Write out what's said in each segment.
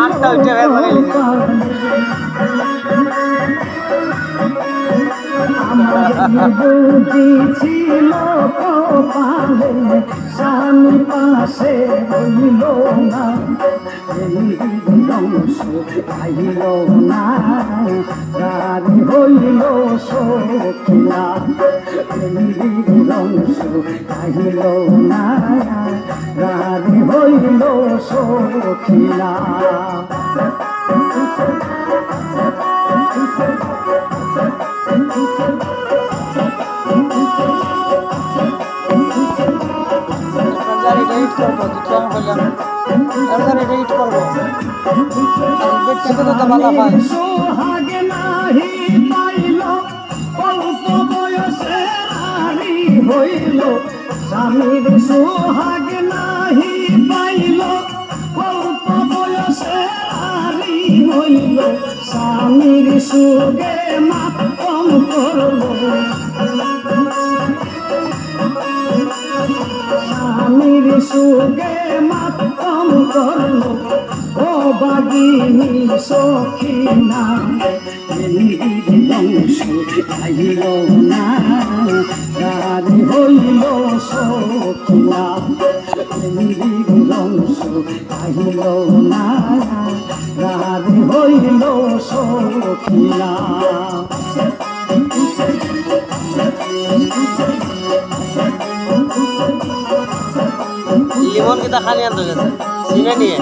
আটটা উঠে গেছে আমার বুঝিছিল কপালে, স্বামী পাশে হইল না। আইল না গাড়ি হইল সখিলা আইল না সখিলা এডিট করব দুটো আমি বললাম গাড়ি এডিট করব। দেখতে তো তো ভালো পাই হইল স্বামীর সোহাগে নাহি পাইল অল্প বয়সে হইল স্বামীর সুগে বাগিনী সখিনা বংশ আইল না হইল বংশ আইল না হইল সখিনা লিমন কিতা খানি আনতে গেছে চিনে নিয়ে।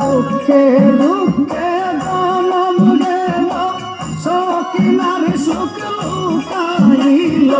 দুঃখে দুঃখে জনম গেল সকিনার সুখ লুকাইল।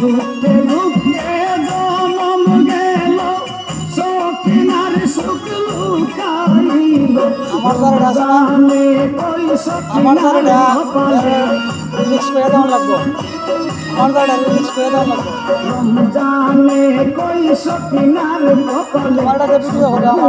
দুঃখে দুঃখে জনম গেল সকিনার সুখ লুকাইল। আমার কই আমার স্যার রিলিক্স করে দেওয়া লাগবো। আমার মিক্স করে দেওয়া লাগবো। এটা ভিডিও হবে আমার।